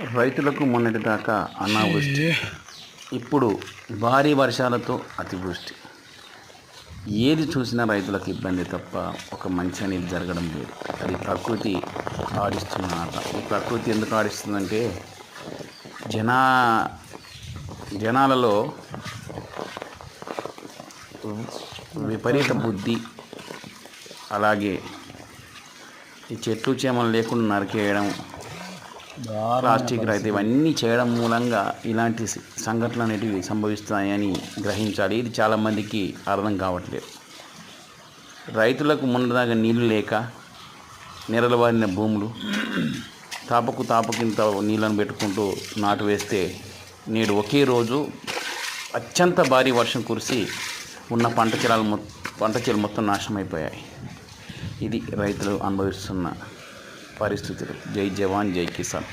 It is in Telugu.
రైతులకు మొన్నటిదాకా అనావృష్టి. ఇప్పుడు భారీ వర్షాలతో అతివృష్టి. ఏది చూసినా రైతులకు ఇబ్బంది తప్ప ఒక మంచి అనేది జరగడం లేదు. అది ప్రకృతి ఆడిస్తున్న ఆట. ఈ ప్రకృతి ఎందుకు ఆడిస్తుందంటే జనా జనాలలో విపరీత బుద్ధి అలాగే ఈ చెట్లు చేమలు లేకుండా నరికేయడం ప్లాస్టిక్ రైతు ఇవన్నీ చేయడం మూలంగా ఇలాంటి సంఘటనలు అనేటివి సంభవిస్తాయని గ్రహించాలి. ఇది చాలామందికి అర్థం కావట్లేదు. రైతులకు మొన్నదాకా నీళ్ళు లేక నెరలవారిన భూములు తాపకు తాపకింత నీళ్ళను పెట్టుకుంటూ నాటు వేస్తే నేడు ఒకే రోజు అత్యంత భారీ వర్షం కురిసి ఉన్న పంట చెలాలు మొ పంట చెలు మొత్తం నాశనం అయిపోయాయి. ఇది రైతులు అనుభవిస్తున్న పరిస్థితులు. జై జవాన్ జై కిసాన్.